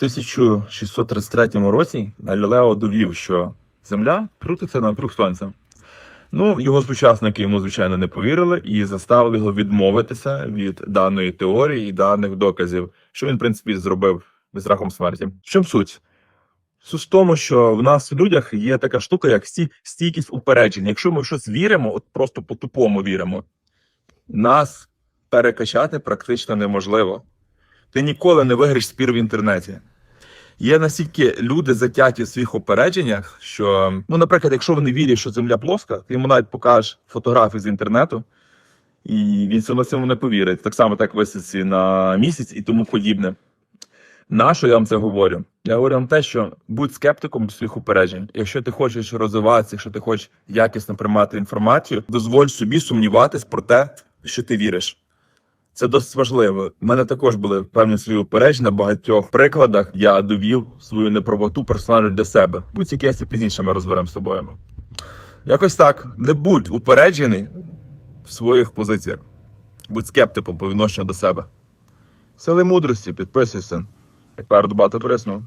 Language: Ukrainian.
1633 році Галілео довів, що Земля крутиться навкруг Сонця. Ну, його сучасники йому, звичайно, не повірили і заставили його відмовитися від даної теорії і даних доказів, що він, в принципі, зробив без рахом смерті. В чому суть? Суть в тому, що в нас в людях є така штука, як стійкість упереджень. Якщо ми в щось віримо, от просто по-тупому віримо, нас перекачати практично неможливо. Ти ніколи не виграєш спір в інтернеті. Є настільки люди затяті в своїх опередженнях, що, ну, наприклад, якщо вони вірять, що земля плоска, ти йому навіть покажеш фотографії з інтернету, і він все одно цьому не повірить. Так само, так висоці на місяць і тому подібне. На що я вам це говорю? Я говорю вам те, що будь скептиком до своїх упереджень. Якщо ти хочеш розвиватися, якщо ти хочеш якісно приймати інформацію, дозволь собі сумніватись про те, що ти віриш. Це досить важливо. У мене також були певні свої упередження на багатьох прикладах. Я довів свою неправоту персонально для себе. Будь-які я пізніше ми розберемо з собою. Якось так. Не будь упереджений в своїх позиціях. Будь скептиком по відношенню до себе. Сили мудрості, підписуйся. Тепер дбати присно.